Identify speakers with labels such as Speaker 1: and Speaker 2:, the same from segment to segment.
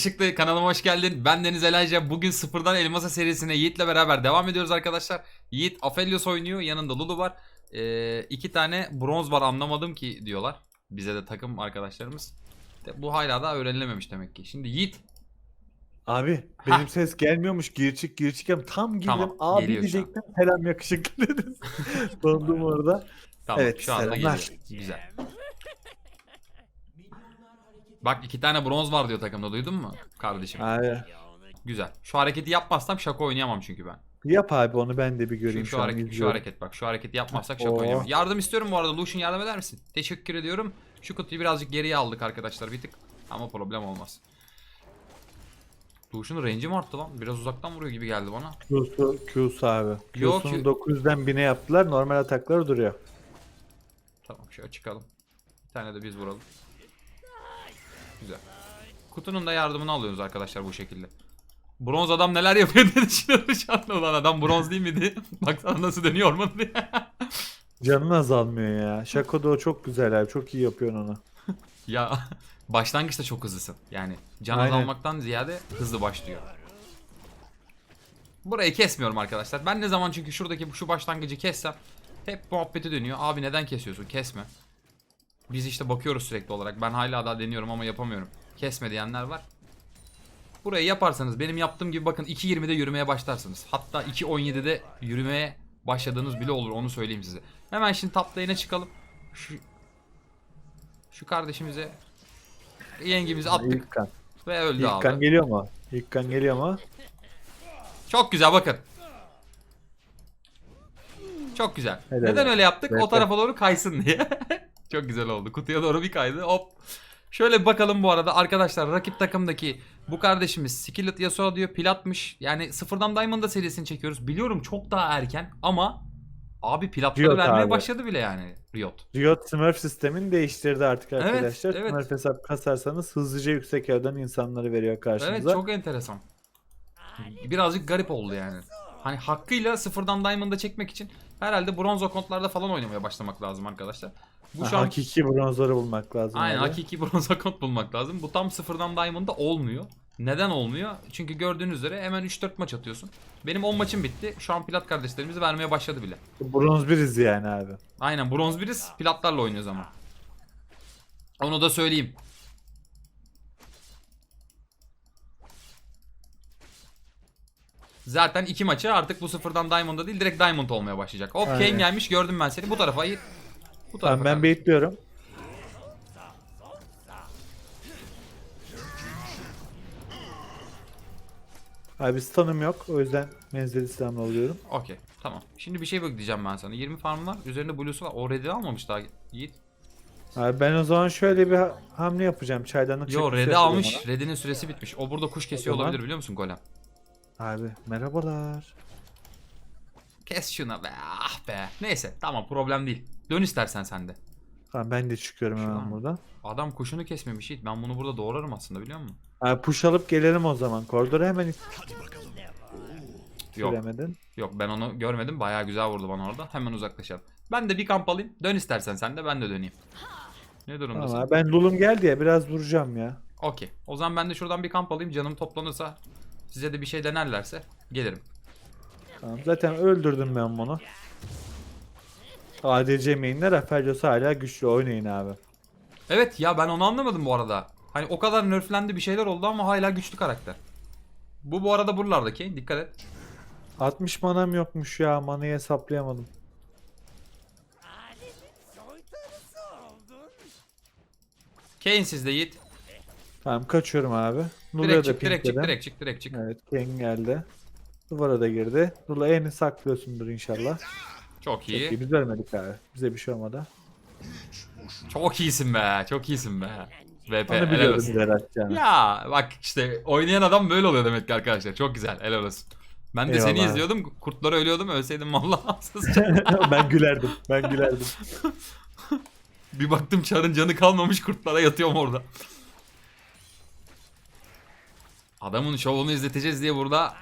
Speaker 1: yakışıklı kanalıma hoş geldin. Ben Deniz Elayca. Bugün sıfırdan elmasa serisine Yiğit'le beraber devam ediyoruz arkadaşlar. Yiğit Aphelios oynuyor. Yanında Lulu var. Ee, iki tane bronz var anlamadım ki diyorlar. Bize de takım arkadaşlarımız. De- Bu hala da öğrenilememiş demek ki. Şimdi Yiğit.
Speaker 2: Abi benim ses gelmiyormuş gir çık gir çık yap. Tam girdim
Speaker 1: Tamam,
Speaker 2: abi diyecektim selam yakışıklı dediniz. Dondum orada.
Speaker 1: Tamam
Speaker 2: Evet,
Speaker 1: şu anda
Speaker 2: selamlar.
Speaker 1: geliyor. Güzel. Bak iki tane bronz var diyor takımda duydun mu kardeşim?
Speaker 2: Abi
Speaker 1: Güzel. Şu hareketi yapmazsam şaka oynayamam çünkü ben.
Speaker 2: yap abi onu ben de bir göreyim
Speaker 1: şu,
Speaker 2: şu,
Speaker 1: hareket, şu hareket bak şu hareketi yapmazsak şaka
Speaker 2: Oo.
Speaker 1: oynayamam. Yardım istiyorum bu arada Lucian yardım eder misin? Teşekkür ediyorum. Şu kutuyu birazcık geriye aldık arkadaşlar bir tık. Ama problem olmaz. Lucian'ın range'i mi arttı lan? Biraz uzaktan vuruyor gibi geldi bana.
Speaker 2: Q'su, Q'su abi. Q'sunu
Speaker 1: Q-
Speaker 2: 900'den 1000'e yaptılar normal atakları duruyor.
Speaker 1: Tamam şöyle çıkalım. Bir tane de biz vuralım. Güzel. Kutunun da yardımını alıyoruz arkadaşlar bu şekilde. Bronz adam neler yapıyor diye düşünüyorum şu anda. Ulan adam bronz değil miydi? Baksana nasıl dönüyor ormanı diye.
Speaker 2: Canın azalmıyor ya. Şako da o çok güzel abi çok iyi yapıyorsun onu.
Speaker 1: Ya başlangıçta çok hızlısın. Yani can
Speaker 2: Aynen.
Speaker 1: azalmaktan ziyade hızlı başlıyor. Burayı kesmiyorum arkadaşlar. Ben ne zaman çünkü şuradaki şu başlangıcı kessem hep muhabbeti dönüyor. Abi neden kesiyorsun? Kesme. Biz işte bakıyoruz sürekli olarak. Ben hala daha deniyorum ama yapamıyorum. Kesme diyenler var. Burayı yaparsanız benim yaptığım gibi bakın 2.20'de yürümeye başlarsınız. Hatta 2.17'de yürümeye başladığınız bile olur onu söyleyeyim size. Hemen şimdi top lane'e çıkalım. Şu, şu kardeşimize yengimizi attık
Speaker 2: İlk kan.
Speaker 1: ve öldü
Speaker 2: İlk
Speaker 1: abi.
Speaker 2: kan geliyor mu? İlk kan geliyor mu?
Speaker 1: Çok güzel bakın. Çok güzel.
Speaker 2: Helal
Speaker 1: Neden öyle yaptık? O
Speaker 2: Evet.
Speaker 1: tarafa doğru kaysın diye. Çok güzel oldu. Kutuya doğru bir kaydı. Hop. Şöyle bakalım bu arada arkadaşlar rakip takımdaki bu kardeşimiz Skillet Yasuo diyor platmış. Yani sıfırdan Diamond'da serisini çekiyoruz. Biliyorum çok daha erken ama abi platları
Speaker 2: Riot
Speaker 1: vermeye
Speaker 2: abi.
Speaker 1: başladı bile yani Riot.
Speaker 2: Riot Smurf sistemini değiştirdi artık
Speaker 1: Evet,
Speaker 2: arkadaşlar.
Speaker 1: evet.
Speaker 2: Smurf hesap kasarsanız hızlıca yüksek evden insanları veriyor karşınıza.
Speaker 1: Evet çok enteresan. Birazcık garip oldu yani. Hani hakkıyla sıfırdan Diamond'a çekmek için herhalde bronz akontlarda falan oynamaya başlamak lazım arkadaşlar. Bu şu an
Speaker 2: Hakiki bronzları bulmak lazım.
Speaker 1: aynen
Speaker 2: abi.
Speaker 1: hakiki bronz akont bulmak lazım. Bu tam sıfırdan Diamond'da olmuyor. Neden olmuyor? Çünkü gördüğünüz üzere hemen 3-4 maç atıyorsun. Benim 10 maçım bitti. Şu an plat kardeşlerimiz vermeye başladı bile.
Speaker 2: Bronz biriz yani abi.
Speaker 1: Aynen bronz biriz. Platlarla oynuyoruz ama. Onu da söyleyeyim. Zaten iki maçı artık bu sıfırdan Diamond'da değil direkt Diamond olmaya başlayacak. Hop Kane gelmiş gördüm ben seni. Bu tarafa. Bu tarafa.
Speaker 2: Tamam ben
Speaker 1: kardeşim.
Speaker 2: bekliyorum. Abi stun'ım yok. O yüzden menzili silahımla alıyorum.
Speaker 1: Okey tamam. Şimdi bir şey diyeceğim ben sana. 20 farm var. Üzerinde blue'su var. O red'i almamış daha Yiğit.
Speaker 2: Abi ben o zaman şöyle bir ha- hamle yapacağım. Çaydanlık
Speaker 1: Yo
Speaker 2: çekmesi
Speaker 1: red'i
Speaker 2: yapıyorum
Speaker 1: almış. Red'inin süresi bitmiş. O burada kuş kesiyor
Speaker 2: zaman-
Speaker 1: olabilir biliyor musun golem?
Speaker 2: ona. Abi merhabalar.
Speaker 1: Kes şuna be ah be. Neyse tamam problem değil. Dön istersen sen de.
Speaker 2: Tamam ben de çıkıyorum
Speaker 1: Şu
Speaker 2: hemen
Speaker 1: an-
Speaker 2: buradan.
Speaker 1: Adam kuşunu kesmemiş Yiğit. Ben bunu burada doğrarım aslında biliyor musun?
Speaker 2: Abi push alıp gelelim o zaman. Koridora hemen
Speaker 1: Yok.
Speaker 2: söylemedin.
Speaker 1: Yok ben onu görmedim. Bayağı güzel vurdu bana orada. Hemen uzaklaşalım. Ben de bir kamp alayım. Dön istersen sen de ben de döneyim. Ne durumdasın?
Speaker 2: Tamam abi, ben Lulum geldi ya biraz vuracağım ya.
Speaker 1: Okey. O zaman ben de şuradan bir kamp alayım. Canım toplanırsa size de bir şey denerlerse gelirim.
Speaker 2: Tamam zaten öldürdüm ben bunu. ADC mainler Aphelios hala güçlü oynayın abi.
Speaker 1: Evet ya ben onu anlamadım bu arada. Hani o kadar nerflendi bir şeyler oldu ama hala güçlü karakter. Bu bu arada buralardaki dikkat et.
Speaker 2: 60 manam yokmuş ya manayı hesaplayamadım.
Speaker 1: Kane sizde Yiğit.
Speaker 2: Tamam kaçıyorum abi. Lula'ya
Speaker 1: Direkt
Speaker 2: da
Speaker 1: çık direkt çık
Speaker 2: pinkledim.
Speaker 1: direkt çık direkt çık.
Speaker 2: Evet Ken geldi. Duvara da girdi. Lula eni saklıyorsundur inşallah.
Speaker 1: Çok iyi.
Speaker 2: İyi, biz ölmedik abi. Bize bir şey olmadı.
Speaker 1: Çok iyisin be. Çok iyisin be. VP
Speaker 2: Onu
Speaker 1: helal olsun. Ya bak işte oynayan adam böyle oluyor demek ki arkadaşlar. Çok güzel. Helal olsun. Ben de seni
Speaker 2: Eyvallah.
Speaker 1: izliyordum. Kurtlara ölüyordum. Ölseydim vallahi
Speaker 2: ben gülerdim. Ben gülerdim.
Speaker 1: Bir baktım çarın canı kalmamış kurtlara yatıyorum orada. Adamın şovunu izleteceğiz diye burada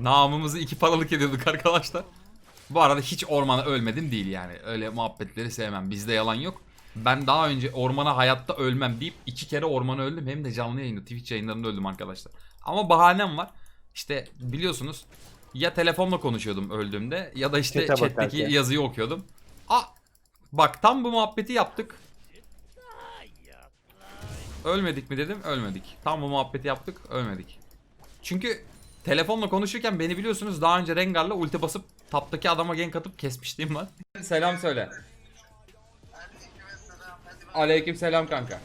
Speaker 1: namımızı iki paralık ediyorduk arkadaşlar. Bu arada hiç ormana ölmedim değil yani. Öyle muhabbetleri sevmem. Bizde yalan yok. Ben daha önce ormana hayatta ölmem deyip iki kere ormana öldüm. Hem de canlı yayında Twitch yayınlarında öldüm arkadaşlar. Ama bahanem var. İşte biliyorsunuz ya telefonla konuşuyordum öldüğümde ya da işte
Speaker 2: Chat'e
Speaker 1: chat'teki
Speaker 2: bakarken.
Speaker 1: yazıyı okuyordum. Aa, bak tam bu muhabbeti yaptık. Ölmedik mi dedim ölmedik. Tam bu muhabbeti yaptık ölmedik. Çünkü telefonla konuşurken beni biliyorsunuz daha önce Rengar'la ulti basıp taptaki adama gank atıp kesmişliğim var. Selam söyle. Aleyküm selam kanka.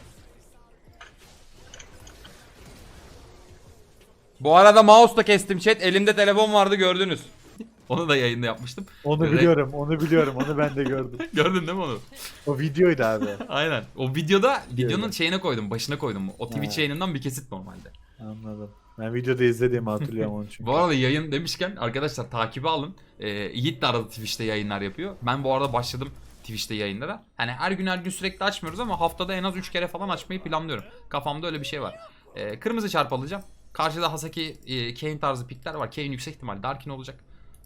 Speaker 1: Bu arada mouse da kestim chat. Elimde telefon vardı gördünüz. Onu da yayında yapmıştım.
Speaker 2: Onu
Speaker 1: Re-
Speaker 2: biliyorum, onu biliyorum. Onu ben de gördüm.
Speaker 1: Gördün değil mi onu?
Speaker 2: O videoydu abi.
Speaker 1: Aynen. O videoda videonun şeyine koydum, başına koydum. O Twitch yayınından bir kesit normalde.
Speaker 2: Anladım. Ben videoda izlediğimi hatırlıyorum onu çünkü.
Speaker 1: Bu arada yayın demişken arkadaşlar takibi alın. Ee, Yiğit de arada Twitch'te yayınlar yapıyor. Ben bu arada başladım Twitch'te yayınlara. Hani her gün her gün sürekli açmıyoruz ama haftada en az 3 kere falan açmayı planlıyorum. Kafamda öyle bir şey var. Ee, kırmızı çarp alacağım. Karşıda Hasaki e, Kane tarzı pikler var. Kane yüksek ihtimal Darkin olacak.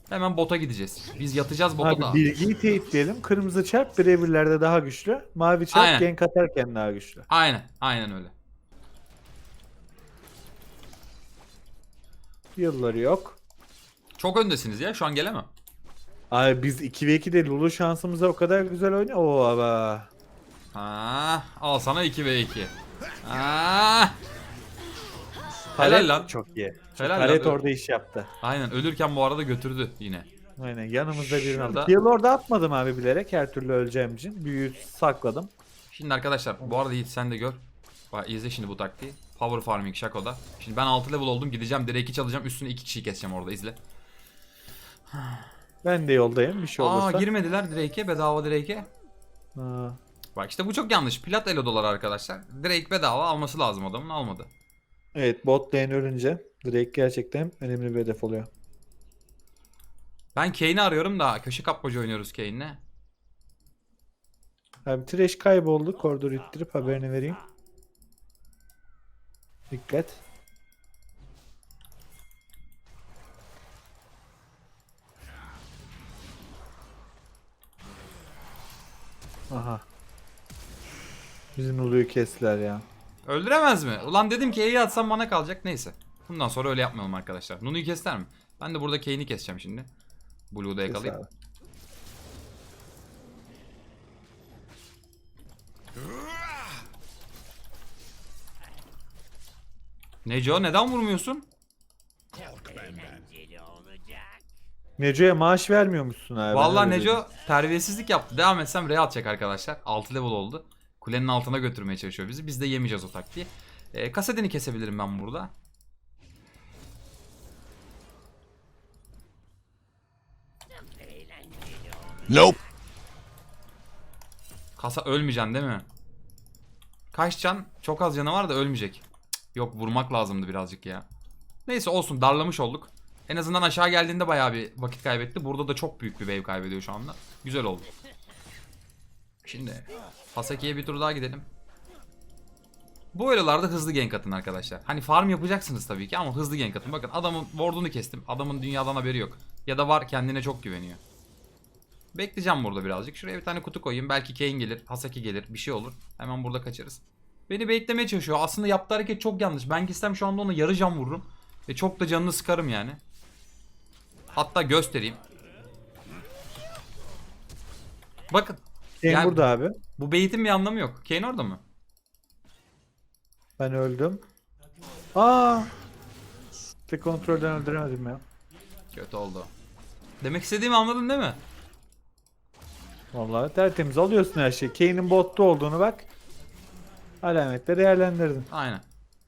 Speaker 1: Hemen bota gideceğiz. Biz yatacağız bota da.
Speaker 2: Abi bilgiyi teyitleyelim. Kırmızı çarp birebirlerde daha güçlü. Mavi çarp
Speaker 1: Aynen.
Speaker 2: gank atarken daha güçlü.
Speaker 1: Aynen, aynen öyle.
Speaker 2: Yılları yok.
Speaker 1: Çok öndesiniz ya. Şu an gelemem.
Speaker 2: Abi biz 2v2'de Lulu şansımıza o kadar güzel oynuyor. Oo abi.
Speaker 1: Ha, al sana 2 ve 2. Ha. Helal
Speaker 2: Taret
Speaker 1: lan.
Speaker 2: Çok iyi.
Speaker 1: Helal
Speaker 2: Taret
Speaker 1: lan.
Speaker 2: orada iş yaptı.
Speaker 1: Aynen ölürken bu arada götürdü yine.
Speaker 2: Aynen yanımızda birini
Speaker 1: Şurada-
Speaker 2: aldık. Heal orada atmadım abi bilerek her türlü öleceğim için. Büyüyü sakladım.
Speaker 1: Şimdi arkadaşlar bu arada Yiğit sen de gör. Bak izle şimdi bu taktiği. Power farming Shaco'da. Şimdi ben 6 level oldum gideceğim Drake'i çalacağım üstüne 2 kişiyi keseceğim orada izle.
Speaker 2: Ben de yoldayım bir şey
Speaker 1: Aa
Speaker 2: olursa.
Speaker 1: girmediler Drake'e bedava Drake'e.
Speaker 2: Aa,
Speaker 1: Bak işte bu çok yanlış. Plat elo dolar arkadaşlar. Drake bedava alması lazım adamın almadı.
Speaker 2: Evet bot lane ölünce Drake gerçekten önemli bir hedef oluyor.
Speaker 1: Ben Kane'i arıyorum da köşe kapmacı oynuyoruz Kane'le.
Speaker 2: Abi Thresh kayboldu. Koridor ittirip haberini vereyim. Dikkat. Aha. Bizim Ulu'yu kestiler ya.
Speaker 1: Öldüremez mi? Ulan dedim ki E'yi atsam bana kalacak neyse. Bundan sonra öyle yapmayalım arkadaşlar. Nunu'yu keser mi? Ben de burada Kane'i keseceğim şimdi. Blue'da yakalayıp. Neco neden vurmuyorsun?
Speaker 2: Neco'ya maaş vermiyormuşsun abi. ben
Speaker 1: Vallahi
Speaker 2: öyle
Speaker 1: Neco terbiyesizlik yaptı. Devam etsem Real atacak arkadaşlar. 6 level oldu. Kulenin altına götürmeye çalışıyor bizi. Biz de yemeyeceğiz o taktiği. Ee, kasetini kesebilirim ben burada.
Speaker 3: Nope.
Speaker 1: Kasa ölmeyeceksin değil mi? Kaç can? Çok az canı var da ölmeyecek. Yok vurmak lazımdı birazcık ya. Neyse olsun darlamış olduk. En azından aşağı geldiğinde bayağı bir vakit kaybetti. Burada da çok büyük bir wave kaybediyor şu anda. Güzel oldu. Şimdi Hasaki'ye bir tur daha gidelim. Bu aralarda hızlı gank atın arkadaşlar. Hani farm yapacaksınız tabii ki ama hızlı gank atın. Bakın adamın ward'unu kestim. Adamın dünyadan haberi yok. Ya da var kendine çok güveniyor. Bekleyeceğim burada birazcık. Şuraya bir tane kutu koyayım. Belki Kane gelir, Hasaki gelir, bir şey olur. Hemen burada kaçarız. Beni beklemeye çalışıyor. Aslında yaptığı hareket çok yanlış. Ben gitsem şu anda ona yarı can vururum. Ve çok da canını sıkarım yani. Hatta göstereyim. Bakın.
Speaker 2: Kane
Speaker 1: Yani-
Speaker 2: burada abi.
Speaker 1: Bu beytin bir anlamı yok. Kane orada mı?
Speaker 2: Ben öldüm. Aa. Tek kontrolden öldüremedim ya.
Speaker 1: Kötü oldu. Demek istediğimi anladın değil mi?
Speaker 2: Vallahi tertemiz alıyorsun her şeyi. Kane'in botta olduğunu bak. Alametle değerlendirdin.
Speaker 1: Aynen.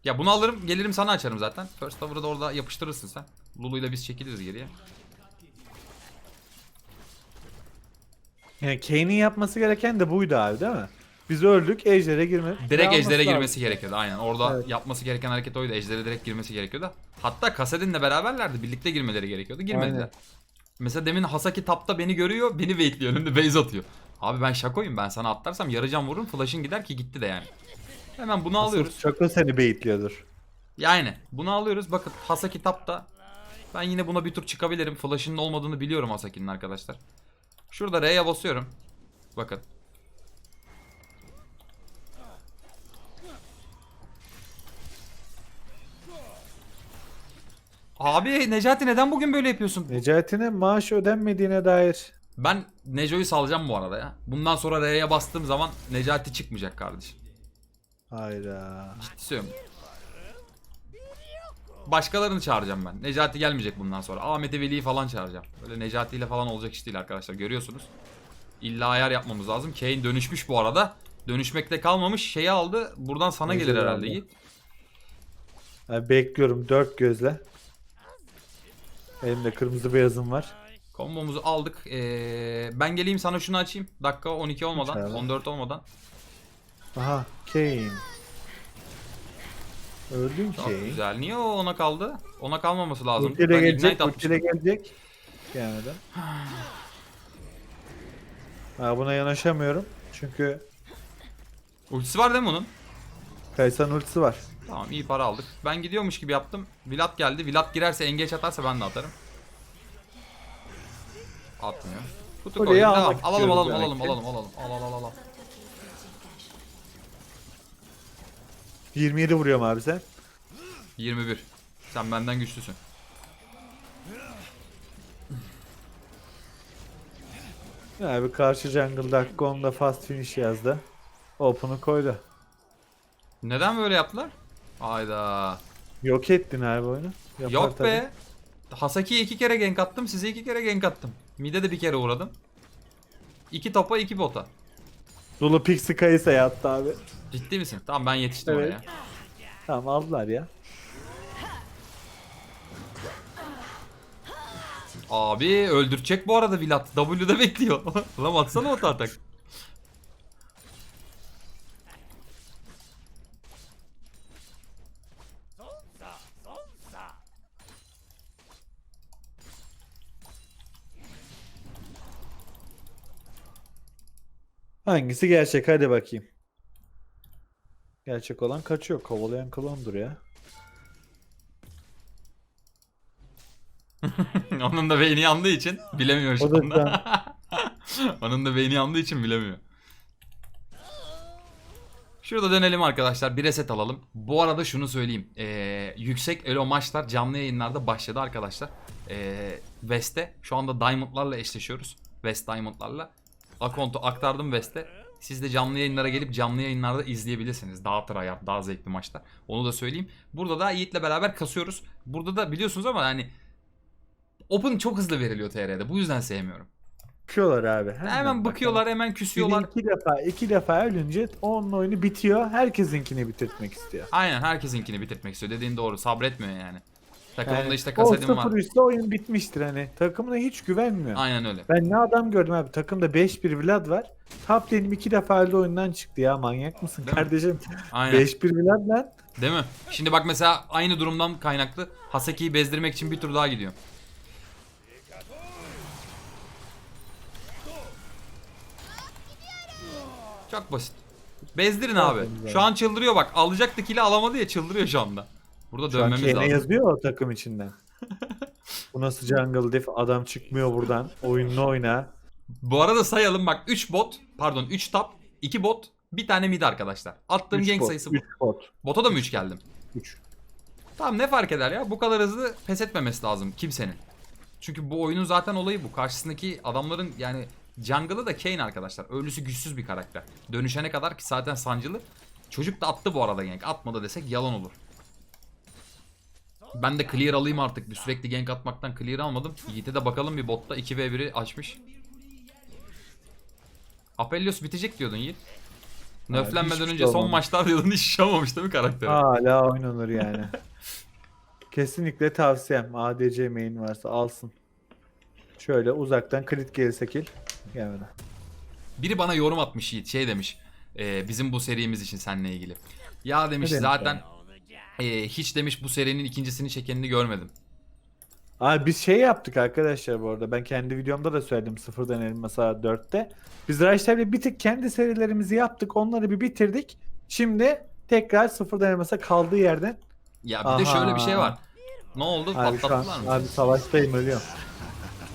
Speaker 1: Ya bunu alırım gelirim sana açarım zaten. First Tower'ı da orada yapıştırırsın sen. Lulu'yla biz çekiliriz geriye.
Speaker 2: Yani Kane'in yapması gereken de buydu abi değil mi? Biz öldük Ejder'e girme.
Speaker 1: Direkt ejdere girmesi gerekiyordu aynen. Orada
Speaker 2: Evet.
Speaker 1: yapması gereken hareket oydu. Ejdere direkt girmesi gerekiyordu. Hatta Kasadin'le beraberlerdi. Birlikte girmeleri gerekiyordu. Girmediler.
Speaker 2: Aynen.
Speaker 1: Mesela demin Hasaki tapta beni görüyor. Beni waitliyor. Önümde base atıyor. Abi ben şakoyum. Ben sana atlarsam yarıcan vururum. Flash'ın gider ki gitti de yani. Hemen bunu alıyoruz.
Speaker 2: Çakla seni beyitliyordur.
Speaker 1: Yani bunu alıyoruz. Bakın Hasaki tapta. Ben yine buna bir tur çıkabilirim. Flash'ının olmadığını biliyorum Hasaki'nin arkadaşlar. Şurada R'ye basıyorum. Bakın. Abi Necati neden bugün böyle yapıyorsun?
Speaker 2: Necati'ne maaş ödenmediğine dair.
Speaker 1: Ben Neco'yu salacağım bu arada ya. Bundan sonra R'ye bastığım zaman Necati çıkmayacak kardeşim.
Speaker 2: Hayda.
Speaker 1: Ciddi söylüyorum. Başkalarını çağıracağım ben. Necati gelmeyecek bundan sonra. Ahmet'i Veli'yi falan çağıracağım. Böyle Necati ile falan olacak iş değil arkadaşlar. Görüyorsunuz. İlla ayar yapmamız lazım. Kane dönüşmüş bu arada. Dönüşmekte kalmamış. Şeyi aldı. Buradan sana
Speaker 2: Neyse,
Speaker 1: gelir herhalde. Yiğit.
Speaker 2: Bekliyorum dört gözle. Elimde kırmızı beyazım var.
Speaker 1: Kombomuzu aldık. Ee, ben geleyim sana şunu açayım. Dakika 12 olmadan.
Speaker 2: Aç abi.
Speaker 1: 14 olmadan.
Speaker 2: Aha Kane. Öldün
Speaker 1: Çok
Speaker 2: Kane.
Speaker 1: güzel. Niye o ona kaldı? Ona kalmaması lazım.
Speaker 2: Ulti de
Speaker 1: Ben
Speaker 2: gelecek,
Speaker 1: ignite
Speaker 2: ulti de
Speaker 1: atmıştım.
Speaker 2: gelecek. Gelmeden. Ha buna yanaşamıyorum. Çünkü
Speaker 1: Ultisi var değil mi onun?
Speaker 2: Kaysan ultisi var.
Speaker 1: Tamam iyi para aldık. Ben gidiyormuş gibi yaptım. Vilat geldi. Vilat girerse engeç atarsa ben de atarım. Atmıyor. Kutu
Speaker 2: Kuleyi
Speaker 1: koydum. Tamam.
Speaker 2: almak
Speaker 1: Alalım
Speaker 2: istiyoruz
Speaker 1: alalım
Speaker 2: demek
Speaker 1: alalım
Speaker 2: ki.
Speaker 1: alalım alalım. Al al al al.
Speaker 2: 27 vuruyorum abi sen.
Speaker 1: 21. Sen benden güçlüsün.
Speaker 2: Abi karşı jungle dakika onda fast finish yazdı. Open'ı koydu.
Speaker 1: Neden böyle yaptılar? Hayda.
Speaker 2: Yok ettin abi oyunu. Yapar
Speaker 1: Yok
Speaker 2: tabii.
Speaker 1: be. Hasaki'ye iki kere gank attım. Size iki kere gank attım. Mide de bir kere uğradım. İki topa iki bota.
Speaker 2: Dulu Pixie Kayısa yattı abi.
Speaker 1: Ciddi misin? Tamam ben yetiştim
Speaker 2: Evet.
Speaker 1: oraya.
Speaker 2: Tamam aldılar ya.
Speaker 1: Abi öldürecek bu arada Vilat. W'de bekliyor. Lan atsana o atak.
Speaker 2: Hangisi gerçek hadi bakayım. Gerçek olan kaçıyor. Kovalayan klondur ya.
Speaker 1: Onun da beyni yandığı için bilemiyor şu anda. Onun da beyni yandığı için bilemiyor. Şurada dönelim arkadaşlar. Bir reset alalım. Bu arada şunu söyleyeyim. Ee, yüksek elo maçlar canlı yayınlarda başladı arkadaşlar. Ee, West'te şu anda Diamond'larla eşleşiyoruz. West Diamond'larla. Akonto aktardım West'e. Siz de canlı yayınlara gelip canlı yayınlarda izleyebilirsiniz. Daha tryhard, daha zevkli maçlar. Onu da söyleyeyim. Burada da Yiğit'le beraber kasıyoruz. Burada da biliyorsunuz ama hani Open çok hızlı veriliyor TR'de. Bu yüzden sevmiyorum.
Speaker 2: Bakıyorlar abi.
Speaker 1: Hemen bakıyorlar, hemen küsüyorlar.
Speaker 2: iki defa, iki defa ölünce onun oyunu bitiyor. Herkesinkini bitirtmek istiyor.
Speaker 1: Aynen herkesinkini bitirmek istiyor. Dediğin doğru. Sabretmiyor yani. Takımında
Speaker 2: Yani
Speaker 1: işte
Speaker 2: o
Speaker 1: kasetim var.
Speaker 2: 0 oyun bitmiştir hani. Takımına hiç güvenmiyor.
Speaker 1: Aynen öyle.
Speaker 2: Ben ne adam gördüm abi. Takımda 5-1 Vlad var. Top lane'im iki defa öldü oyundan çıktı ya. Manyak mısın
Speaker 1: Değil mi?
Speaker 2: kardeşim?
Speaker 1: Aynen.
Speaker 2: 5-1 Vlad lan.
Speaker 1: Değil mi? Şimdi bak mesela aynı durumdan kaynaklı Hasaki'yi bezdirmek için bir tur daha gidiyor. Çok basit. Bezdirin abi. Şu an çıldırıyor bak. Alacaktı kili alamadı ya çıldırıyor şu anda. Burada
Speaker 2: Şu
Speaker 1: dönmemiz lazım.
Speaker 2: yazıyor o takım içinden. Bu nasıl jungle diff? Adam çıkmıyor buradan. Oyununu oyna.
Speaker 1: Bu arada sayalım bak 3 bot, pardon 3 top, 2 bot, bir tane mid arkadaşlar. Attığım
Speaker 2: Üç
Speaker 1: gank
Speaker 2: bot,
Speaker 1: sayısı bu.
Speaker 2: üç bot.
Speaker 1: Bota da mı 3 geldim?
Speaker 2: 3.
Speaker 1: Tamam ne fark eder ya? Bu kadar hızlı pes etmemesi lazım kimsenin. Çünkü bu oyunun zaten olayı bu. Karşısındaki adamların yani jungle'ı da Kayn arkadaşlar. Ölüsü güçsüz bir karakter. Dönüşene kadar ki zaten sancılı. Çocuk da attı bu arada gank. Atmadı desek yalan olur. Ben de clear alayım artık. Bir sürekli gank atmaktan clear almadım. Yiğit'e de bakalım bir botta 2v1'i açmış. Apellios bitecek diyordun Yiğit. Nöflenmeden
Speaker 2: hiçbir
Speaker 1: önce
Speaker 2: şey
Speaker 1: son
Speaker 2: olmamış.
Speaker 1: maçlar diyordun hiç şamamış değil mi karakter?
Speaker 2: Hala oynanır yani. Kesinlikle tavsiyem. ADC main varsa alsın. Şöyle uzaktan crit gelirse kill. Gelmeden.
Speaker 1: Biri bana yorum atmış Yiğit şey demiş. e, bizim bu serimiz için seninle ilgili. Ya demiş
Speaker 2: Ne demiş
Speaker 1: zaten e, hiç demiş bu serinin ikincisini çekenini görmedim.
Speaker 2: Abi biz şey yaptık arkadaşlar bu arada. Ben kendi videomda da söyledim sıfırdan elma saat 4'te. Biz Raş'la bir tık kendi serilerimizi yaptık. Onları bir bitirdik. Şimdi tekrar sıfırdan elmasa kaldığı yerden.
Speaker 1: Ya bir de
Speaker 2: Aha.
Speaker 1: şöyle bir şey var. Ne oldu?
Speaker 2: Abi şu an
Speaker 1: Patlattılar mı?
Speaker 2: abi savaştayım ölüyorum.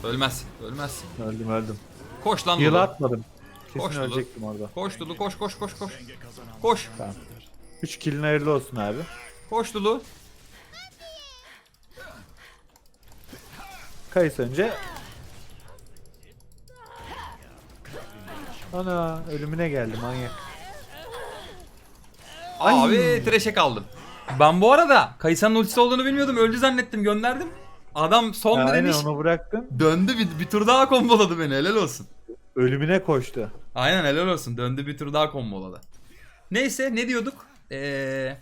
Speaker 1: Ölmezsin. Ölmezsin.
Speaker 2: Öldüm öldüm.
Speaker 1: Koş lan
Speaker 2: Yıl
Speaker 1: Dulu.
Speaker 2: atmadım. Kesin
Speaker 1: Koş Dulu.
Speaker 2: ölecektim orada.
Speaker 1: Koş Dulu koş koş koş koş. Koş.
Speaker 2: 3 killin hayırlı olsun abi.
Speaker 1: Koş Dulu.
Speaker 2: Kayıs önce. Ana ölümüne geldi manyak. Ay.
Speaker 1: Abi trash'e kaldım. Ben bu arada Kayısa'nın ultisi olduğunu bilmiyordum. Öldü zannettim gönderdim. Adam son
Speaker 2: Ya aynen
Speaker 1: direnmiş.
Speaker 2: onu bıraktın.
Speaker 1: Döndü bir, bir tur daha komboladı beni helal olsun.
Speaker 2: Ölümüne koştu.
Speaker 1: Aynen helal olsun. Döndü bir tur daha komboladı. Neyse ne diyorduk? Eee...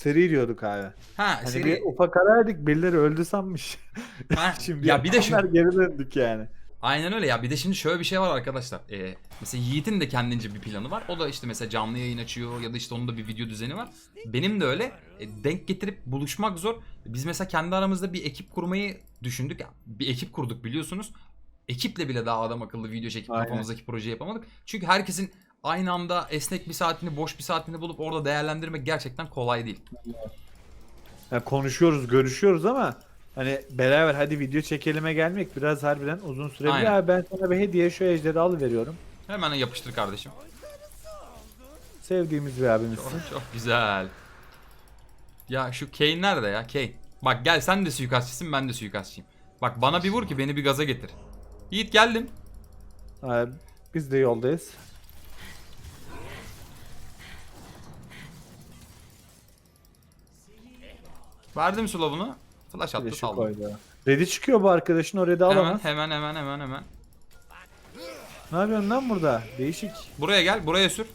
Speaker 2: Seri diyorduk abi.
Speaker 1: Ha
Speaker 2: Hani
Speaker 1: seri...
Speaker 2: bir ufak araydık birileri öldü sanmış.
Speaker 1: Ha,
Speaker 2: Şimdi
Speaker 1: ya bir de
Speaker 2: onlar geri döndük yani.
Speaker 1: Aynen öyle ya. Bir de şimdi şöyle bir şey var arkadaşlar. Ee, mesela Yiğit'in de kendince bir planı var. O da işte mesela canlı yayın açıyor ya da işte onun da bir video düzeni var. Benim de öyle. E, denk getirip buluşmak zor. Biz mesela kendi aramızda bir ekip kurmayı düşündük. Ya, Bir ekip kurduk biliyorsunuz. Ekiple bile daha adam akıllı video çekip
Speaker 2: Aynen.
Speaker 1: kafamızdaki projeyi yapamadık. Çünkü herkesin aynı anda esnek bir saatini, boş bir saatini bulup orada değerlendirmek gerçekten kolay değil.
Speaker 2: Ya konuşuyoruz, görüşüyoruz ama hani beraber hadi video çekelime gelmek biraz harbiden uzun sürebilir.
Speaker 1: Aynen.
Speaker 2: Abi ben sana bir hediye şu ejderi alıveriyorum.
Speaker 1: Hemen yapıştır kardeşim.
Speaker 2: Sevdiğimiz bir abimizsin.
Speaker 1: Çok, çok güzel. Ya şu Kane nerede ya? Kane. Bak gel sen de suikastçısın ben de suikastçıyım. Bak bana bir vur ki beni bir gaza getir. Yiğit geldim.
Speaker 2: Abi, biz de yoldayız.
Speaker 1: Verdim slow'unu. Flash attı
Speaker 2: şu
Speaker 1: saldım.
Speaker 2: koydu. Red'i çıkıyor bu arkadaşın o red'i
Speaker 1: Hemen
Speaker 2: alamaz.
Speaker 1: hemen hemen hemen hemen.
Speaker 2: Ne yapıyorsun lan burada? Değişik.
Speaker 1: Buraya gel buraya sür.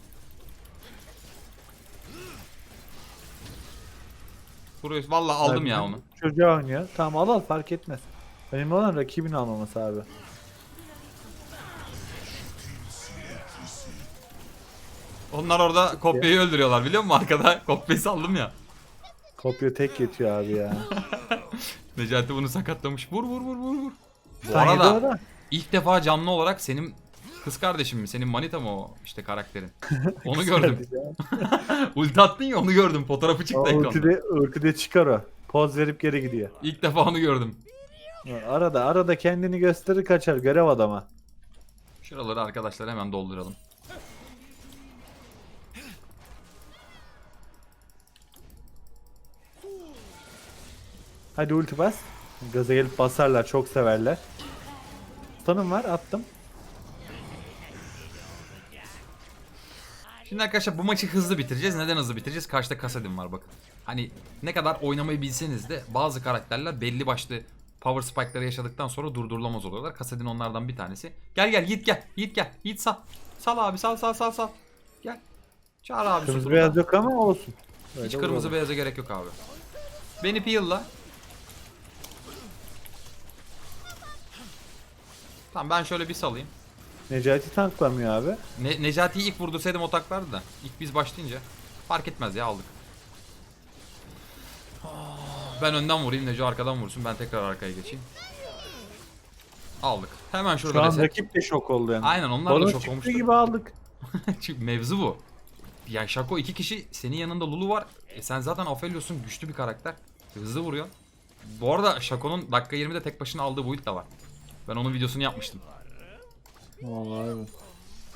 Speaker 1: Buraya vallahi aldım
Speaker 2: Abi,
Speaker 1: ya onu.
Speaker 2: Çocuğa oynuyor. Tamam al al fark etmez. Önemli olan rakibin almaması abi.
Speaker 1: Onlar orada kopyayı öldürüyorlar biliyor musun arkada? Kopyayı saldım ya.
Speaker 2: Kopya tek yetiyor abi ya.
Speaker 1: Necati bunu sakatlamış. Vur vur vur vur vur. Bu
Speaker 2: Sen yedi
Speaker 1: arada
Speaker 2: orada.
Speaker 1: ilk defa canlı olarak senin kız kardeşin mi? Senin manita mı o işte karakterin? Onu gördüm. Ulti attın ya onu gördüm. Fotoğrafı
Speaker 2: O
Speaker 1: çıktı ekranda.
Speaker 2: ultide, ultide çıkar o. Poz verip geri gidiyor.
Speaker 1: İlk defa onu gördüm.
Speaker 2: Arada arada kendini gösterir kaçar görev adama.
Speaker 1: Şuraları arkadaşlar hemen dolduralım.
Speaker 2: Hadi ulti bas. Gaza gelip basarlar çok severler. Stun'ım var attım.
Speaker 1: Şimdi arkadaşlar bu maçı hızlı bitireceğiz. Neden hızlı bitireceğiz? Karşıda Kasadin var bakın. Hani ne kadar oynamayı bilseniz de bazı karakterler belli başlı power spike'ları yaşadıktan sonra durdurulamaz oluyorlar. Kasadin onlardan bir tanesi. Gel gel Yiğit gel. Yiğit gel. Yiğit sal. Sal abi sal sal sal sal. Gel. Çağır abi.
Speaker 2: Kırmızı beyaz yok ama olsun. Böyle
Speaker 1: Hiç kırmızı
Speaker 2: vuralım.
Speaker 1: beyaza gerek yok abi. Beni peel'la. Tamam ben şöyle bir salayım.
Speaker 2: Necati tanklamıyor abi.
Speaker 1: Ne Necati'yi ilk vurdursaydım o taklardı da. İlk biz başlayınca. Fark etmez ya aldık. Ah, Ben önden vurayım Neco arkadan vursun ben tekrar arkaya geçeyim. Aldık. Hemen
Speaker 2: Şu
Speaker 1: şurada
Speaker 2: an
Speaker 1: reset.
Speaker 2: rakip de şok oldu yani.
Speaker 1: Aynen onlar da
Speaker 2: Balon
Speaker 1: şok
Speaker 2: çıktığı
Speaker 1: olmuştu.
Speaker 2: gibi aldık.
Speaker 1: Çünkü mevzu bu. Ya Şako iki kişi senin yanında Lulu var. E sen zaten Aphelios'un güçlü bir karakter. Hızlı vuruyor. Bu arada Şako'nun dakika 20'de tek başına aldığı build de var. Ben onun videosunu yapmıştım.
Speaker 2: Vallahi abi.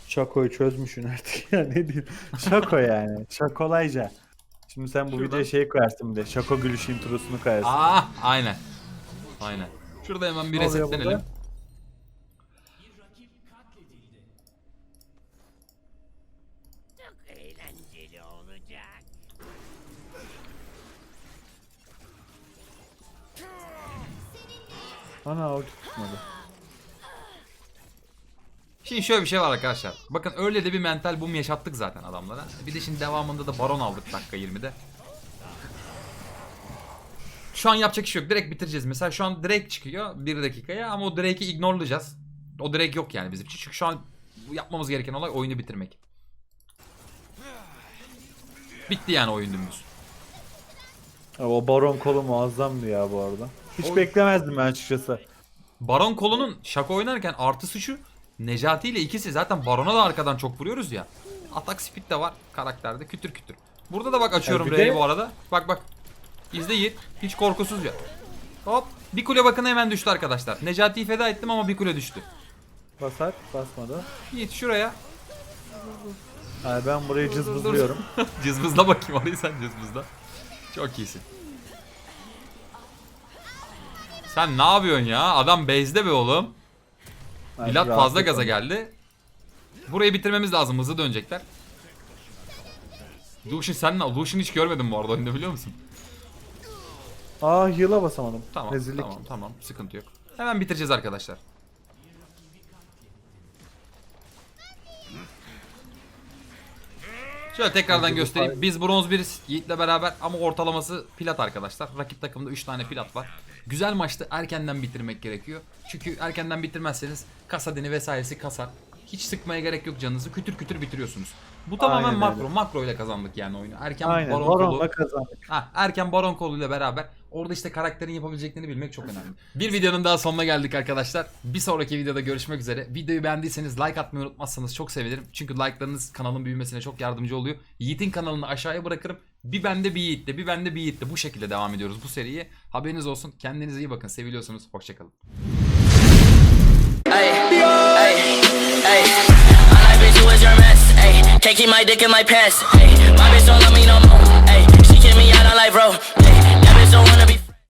Speaker 2: Şako'yu çözmüşsün artık ya ne diyeyim. Şako yani. Şakolayca. Şimdi sen bu
Speaker 1: Şuradan-
Speaker 2: videoya şey koyarsın bir de. Şako gülüş introsunu koyarsın.
Speaker 1: Aa, aynen. Aynen. Şurada hemen bir
Speaker 2: Ne oluyor
Speaker 1: resetlenelim.
Speaker 2: burada?
Speaker 3: Çok eğlenceli olacak.
Speaker 2: Ana o tutmadı.
Speaker 1: Şimdi şöyle bir şey var arkadaşlar. Bakın öyle de bir mental boom yaşattık zaten adamlara. Bir de şimdi devamında da baron aldık dakika 20'de. Şu an yapacak iş yok. Direkt bitireceğiz. Mesela şu an Drake çıkıyor 1 dakikaya ama o Drake'i ignorelayacağız. O Drake yok yani bizim için. Çünkü şu an yapmamız gereken olay oyunu bitirmek. Bitti yani oyun dümdüz.
Speaker 2: Abi O baron kolu muazzamdı ya bu arada. Hiç
Speaker 1: O-
Speaker 2: beklemezdim ben açıkçası.
Speaker 1: Baron kolunun şaka oynarken artısı şu. Necati ile ikisi zaten Baron'a da arkadan çok vuruyoruz ya. Atak speed de var karakterde kütür kütür. Burada da bak açıyorum R'yi bu arada. Bak bak. İzle Yiğit. Hiç korkusuz ya. Hop. Bir kule bakın hemen düştü arkadaşlar. Necati'yi feda ettim ama bir kule düştü.
Speaker 2: Basar basmadı.
Speaker 1: Yiğit şuraya.
Speaker 2: Abi ben burayı cızbızlıyorum.
Speaker 1: cızbızla bakayım orayı sen cızbızla. Çok iyisin. Sen ne yapıyorsun ya? Adam base'de be oğlum.
Speaker 2: Abi
Speaker 1: fazla gaza geldi. Burayı bitirmemiz lazım. Hızlı dönecekler. Lucian sen ne? Lucian hiç görmedim bu arada oyunda biliyor musun?
Speaker 2: Aa heal'a basamadım.
Speaker 1: Tamam
Speaker 2: Rezillik.
Speaker 1: tamam tamam sıkıntı yok. Hemen bitireceğiz arkadaşlar. Şöyle tekrardan göstereyim. Biz bronz biriz Yiğit'le beraber ama ortalaması plat arkadaşlar. Rakip takımda 3 tane plat var. Güzel maçtı. Erkenden bitirmek gerekiyor. Çünkü erkenden bitirmezseniz kasadini vesairesi kasar. Hiç sıkmaya gerek yok canınızı. Kütür kütür bitiriyorsunuz. Bu tamamen
Speaker 2: Aynen
Speaker 1: makro.
Speaker 2: öyle.
Speaker 1: Makro ile kazandık yani oyunu. Erken
Speaker 2: Aynen.
Speaker 1: baron kolu.
Speaker 2: Baron'la kazandık.
Speaker 1: Ha, erken baron koluyla beraber orada işte karakterin yapabileceklerini bilmek çok önemli. Bir videonun daha sonuna geldik arkadaşlar. Bir sonraki videoda görüşmek üzere. Videoyu beğendiyseniz like atmayı unutmazsanız çok sevinirim. Çünkü like'larınız kanalın büyümesine çok yardımcı oluyor. Yiğit'in kanalını aşağıya bırakırım. Bir bende bir Yiğit'te, bir bende bir Yiğit'te. Bu şekilde devam ediyoruz bu seriye. Haberiniz olsun. Kendinize iyi bakın. Seviliyorsunuz. Hoşçakalın.
Speaker 4: Ay, can't keep my dick in my pants. Ay, my bitch don't love me no more. Ay, she kick me out on life, bro. Ay, don't wanna be.